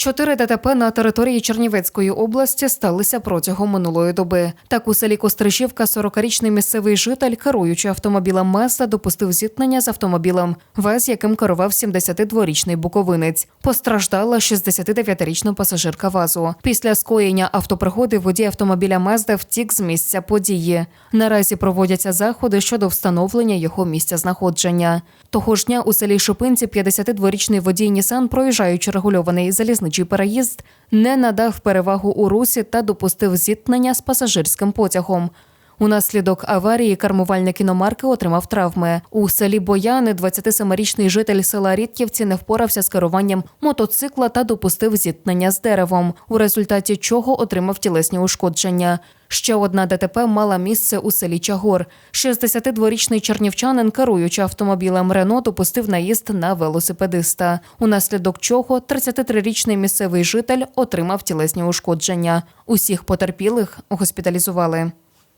Чотири ДТП на території Чернівецької області сталися протягом минулої доби. Так у селі Кострижівка 40-річний місцевий житель, керуючи автомобілем Мазда, допустив зіткнення з автомобілем, вез яким керував 72-річний буковинець. Постраждала 69-річна пасажирка вазу. Після скоєння автопригоди водій автомобіля Мазда втік з місця події. Наразі проводяться заходи щодо встановлення його місця знаходження. Того ж дня у селі Шипинці 52-річний водій Нісан, проїжджаючи регульований залізничий переїзд, не надав перевагу у русі та допустив зіткнення з пасажирським потягом. Унаслідок аварії кермувальник іномарки отримав травми. У селі Бояни 27-річний житель села Рідківці не впорався з керуванням мотоцикла та допустив зіткнення з деревом, у результаті чого отримав тілесні ушкодження. Ще одна ДТП мала місце у селі Чагор. 62-річний чернівчанин, керуючи автомобілем Рено, допустив наїзд на велосипедиста, унаслідок чого 33-річний місцевий житель отримав тілесні ушкодження. Усіх потерпілих госпіталізували.